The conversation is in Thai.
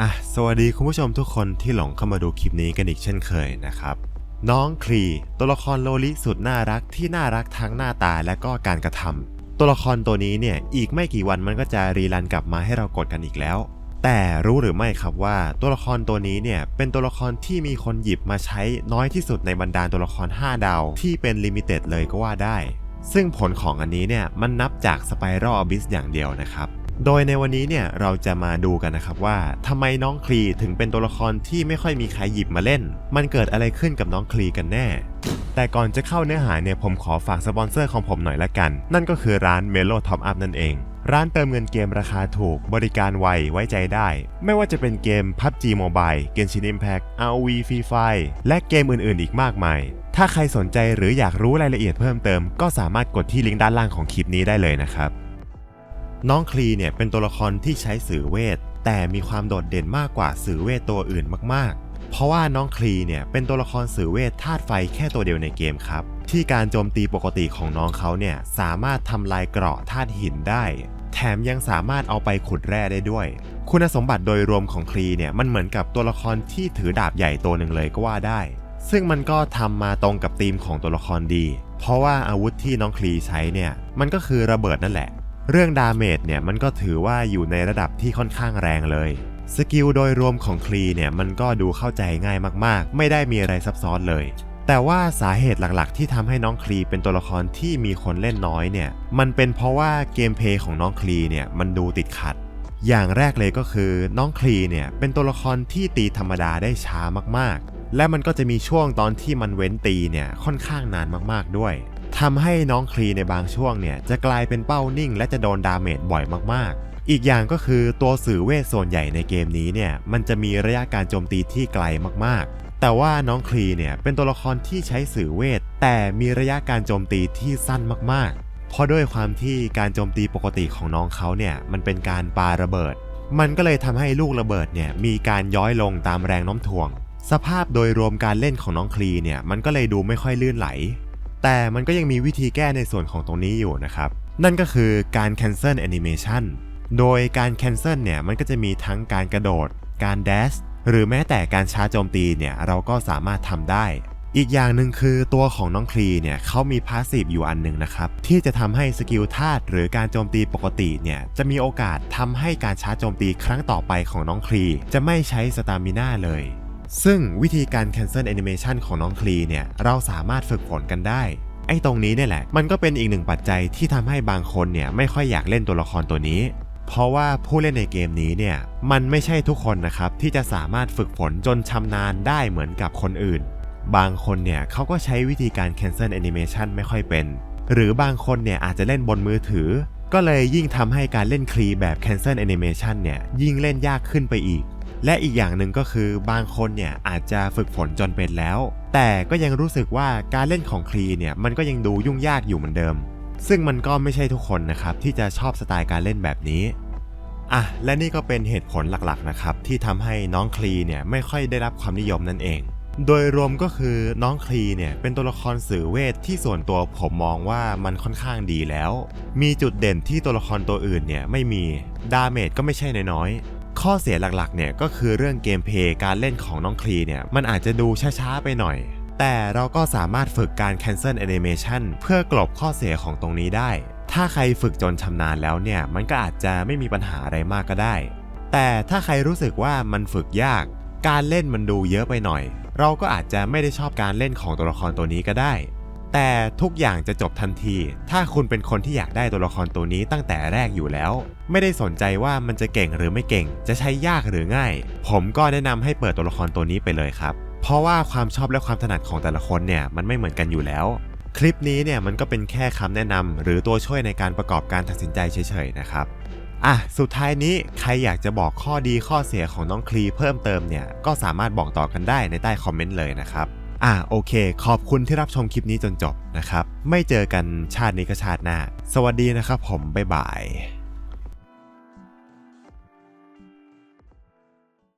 อะสวัสดีคุณผู้ชมทุกคนที่หลงเข้ามาดูคลิปนี้กันอีกเช่นเคยนะครับ น้องคลีตัวละครโลลิสุดน่ารักที่น่ารักทั้งหน้าตาและก็การกระทำตัวละครตัวนี้เนี่ยอีกไม่กี่วันมันก็จะรีรันกลับมาให้เรากดกันอีกแล้ว แต่รู้หรือไม่ครับว่าตัวละครตัวนี้เนี่ยเป็นตัวละครที่มีคนหยิบมาใช้น้อยที่สุดในบรรดาตัวละคร 5 ดาว ที่เป็นลิมิเต็ดเลยก็ว่าได้ ซึ่งผลของอันนี้เนี่ยมันนับจากสไปรัลอบิสอย่างเดียวนะครับ โดยในวันนี้เนี่ยเราจะมาดูกันนะครับว่าทำไมน้องคลีถึงเป็นตัวละครที่ไม่ค่อยมีใครหยิบมาเล่น มันเกิดอะไรขึ้นกับน้องคลีกันแน่ แต่ก่อนจะเข้าเนื้อหาเนี่ยผมขอฝากสปอนเซอร์ของผมหน่อยละกัน นั่นก็คือร้าน Melo Top Up นั่นเองร้านเติมเงินเกมราคาถูก บริการไว ไว้ใจได้ ไม่ว่าจะเป็นเกม PUBG Mobile Genshin Impact ROV Free Fire และเกมอื่นๆ อีกมากมาย ถ้าใครสนใจหรืออยากรู้รายละเอียดเพิ่มเติม ก็สามารถกดที่ลิงก์ด้านล่างของคลิปนี้ได้เลยนะครับ น้องคลีเนี่ยเป็นตัวละครที่ใช้สื่อเวท แต่มีความโดดเด่นมากกว่าสื่อเวทตัวอื่นมากๆ เพราะว่าน้องคลีเนี่ยเป็นตัวละครสื่อเวทธาตุไฟแค่ตัวเดียวในเกมครับ ที่การโจมตีปกติของน้องเขาเนี่ยสามารถทำลายเกราะธาตุหินได้ แถมยังสามารถเอาไปขุดแร่ได้ด้วย คุณสมบัติโดยรวมของคลีเนี่ยมันเหมือนกับตัวละครที่ถือดาบใหญ่ตัวหนึ่งเลยก็ว่าได้ ซึ่งมันก็ทำมาตรงกับธีมของตัวละครดี เพราะว่าอาวุธที่น้องคลีใช้เนี่ยมันก็คือระเบิดนั่นแหละ เรื่องดาเมจเนี่ยมันก็ถือว่าอยู่ในระดับที่ค่อนข้างแรงเลย สกิลโดยรวมของคลีเนี่ยมันก็ดูเข้าใจง่ายมากๆ ไม่ได้มีอะไรซับซ้อนเลย แต่ว่าสาเหตุหลักๆ ที่ทำให้น้องคลีเป็นตัวละครที่มีคนเล่นน้อยเนี่ยมันเป็นเพราะว่าเกมเพลย์ของน้องคลีเนี่ยมันดูติดขัด อย่างแรกเลยก็คือน้องคลีเนี่ยเป็นตัวละครที่ตีธรรมดาได้ช้ามากๆ และมันก็จะมีช่วงตอนที่มันเว้นตีเนี่ยค่อนข้างนานมากๆด้วย ทำให้น้องคลีในบางช่วงเนี่ยจะกลายเป็นเป้านิ่ง และจะโดนดาเมจบ่อยมากๆ อีกอย่างก็คือตัวสื่อเวทส่วนใหญ่ในเกมนี้เนี่ยมันจะมีระยะการโจมตีที่ไกลมากๆ แต่ว่าน้องคลีเนี่ยเป็นตัวละครที่ใช้สื่อเวท แต่มีระยะการโจมตีที่สั้นมากๆ เพราะด้วยความที่การโจมตีปกติของน้องเขาเนี่ยมันเป็นการปาระเบิด มันก็เลยทำให้ลูกระเบิดเนี่ยมีการย้อยลงตามแรงโน้มถ่วง สภาพโดยรวมการเล่นของน้องคลีเนี่ยมันก็เลยดูไม่ค่อยลื่นไหล แต่มันก็ยังมีวิธีแก้ในส่วนของตรงนี้อยู่นะครับ นั่นก็คือการ cancel animation โดยการ cancel เนี่ยมันก็จะมีทั้งการกระโดด การ dash หรือแม้แต่การชาร์จโจมตีเนี่ยเราก็สามารถทำได้ อีกอย่างหนึ่งคือตัวของน้องคลีเนี่ยเขามีพาสซีฟอยู่อันหนึ่งนะครับ ที่จะทำให้สกิลธาตุหรือการโจมตีปกติเนี่ยจะมีโอกาสทำให้การชาร์จโจมตีครั้งต่อไปของน้องคลีจะไม่ใช้สตามิน่าเลย ซึ่งวิธีการ cancel animation ของน้องคลีเนี่ยเราสามารถฝึกฝนกันได้ ไอ้ตรงนี้เนี่ยแหละ มันก็เป็นอีกหนึ่งปัจจัยที่ทำให้บางคนเนี่ยไม่ค่อยอยากเล่นตัวละครตัวนี้ เพราะว่าผู้เล่นในเกมนี้เนี่ยมันไม่ใช่ทุกคนนะครับที่จะสามารถฝึกฝนจนชำนาญได้เหมือนกับคนอื่น บางคนเนี่ยเขาก็ใช้วิธีการ cancel animation ไม่ค่อยเป็น หรือบางคนเนี่ยอาจจะเล่นบนมือถือ ก็เลยยิ่งทำให้การเล่นคลีแบบ cancel animation เนี่ยยิ่งเล่นยากขึ้นไปอีก และอีกอย่างหนึ่งก็คือบางคนเนี่ยอาจจะฝึกฝนจนเป็นแล้ว แต่ก็ยังรู้สึกว่าการเล่นของคลีเนี่ยมันก็ยังดูยุ่งยากอยู่เหมือนเดิม ซึ่งมันก็ไม่ใช่ทุกคนนะครับที่จะชอบสไตล์การเล่นแบบนี้อะและนี่ก็เป็นเหตุผลหลักๆนะครับที่ทำให้น้องคลีเนี่ยไม่ค่อยได้รับความนิยมนั่นเอง โดยรวมก็คือน้องคลีเนี่ยเป็นตัวละครสื่อเวทที่ส่วนตัวผมมองว่ามันค่อนข้างดีแล้ว มีจุดเด่นที่ตัวละครตัวอื่นเนี่ยไม่มี ดาเมจก็ไม่ใช่น้อย ข้อเสียหลักๆเนี่ยก็คือเรื่องเกมเพลย์การเล่นของน้องคลีเนี่ยมันอาจจะดูช้าๆไปหน่อย แต่เราก็สามารถฝึกการ cancel animation เพื่อกลบข้อเสียของตรงนี้ได้ ถ้าใครฝึกจนชำนาญแล้วเนี่ยมันก็อาจจะไม่มีปัญหาอะไรมากก็ได้ แต่ถ้าใครรู้สึกว่ามันฝึกยาก การเล่นมันดูเยอะไปหน่อย เราก็อาจจะไม่ได้ชอบการเล่นของตัวละครตัวนี้ก็ได้ แต่ทุกอย่างจะจบทันที ถ้าคุณเป็นคนที่อยากได้ตัวละครตัวนี้ตั้งแต่แรกอยู่แล้ว ไม่ได้สนใจว่ามันจะเก่งหรือไม่เก่ง จะใช้ยากหรือง่าย ผมก็แนะนำให้เปิดตัวละครตัวนี้ไปเลยครับ เพราะว่าความชอบและความถนัดของแต่ละคนเนี่ยมันไม่เหมือนกันอยู่แล้ว คลิปนี้เนี่ยมันก็เป็นแค่คำแนะนำหรือตัวช่วยในการประกอบการตัดสินใจเฉยๆนะครับอะสุดท้ายนี้ใครอยากจะบอกข้อดีข้อเสียของน้องคลีเพิ่มเติมเนี่ยก็สามารถบอกต่อกันได้ในใต้คอมเมนต์เลยนะครับ อ่าโอเค ขอบคุณที่รับชมคลิปนี้จนจบนะครับ ไม่เจอกันชาตินี้ก็ชาติหน้า สวัสดีนะครับผม บ๊ายบาย